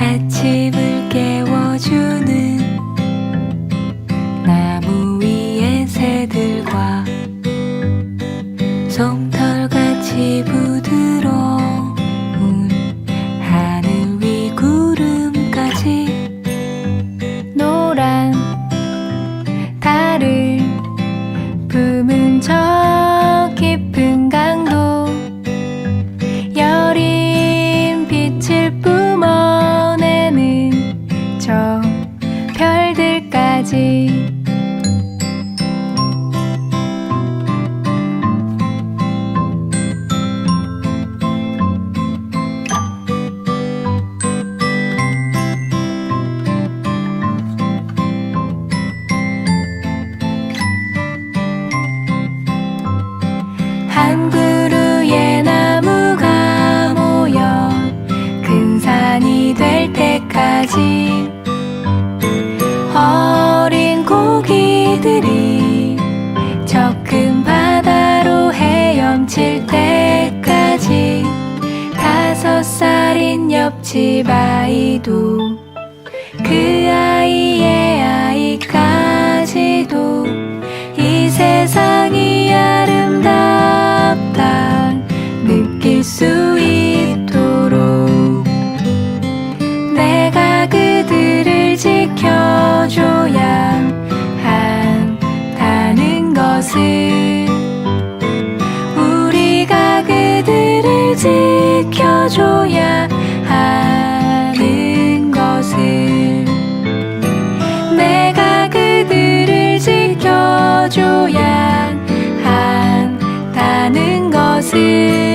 아침을 깨워주는 나무 위의 새들과 솜털같이 부드러운 하늘 위 구름까지 노란 달을 품은 저 있는지. 될 때까지 집 아이도 그 아이의 아이까지도 이 세상이 아름답다 느낄 수 있도록 내가 그들을 지켜줘야 한다는 것을 우리가 그들을 지켜줘야 see.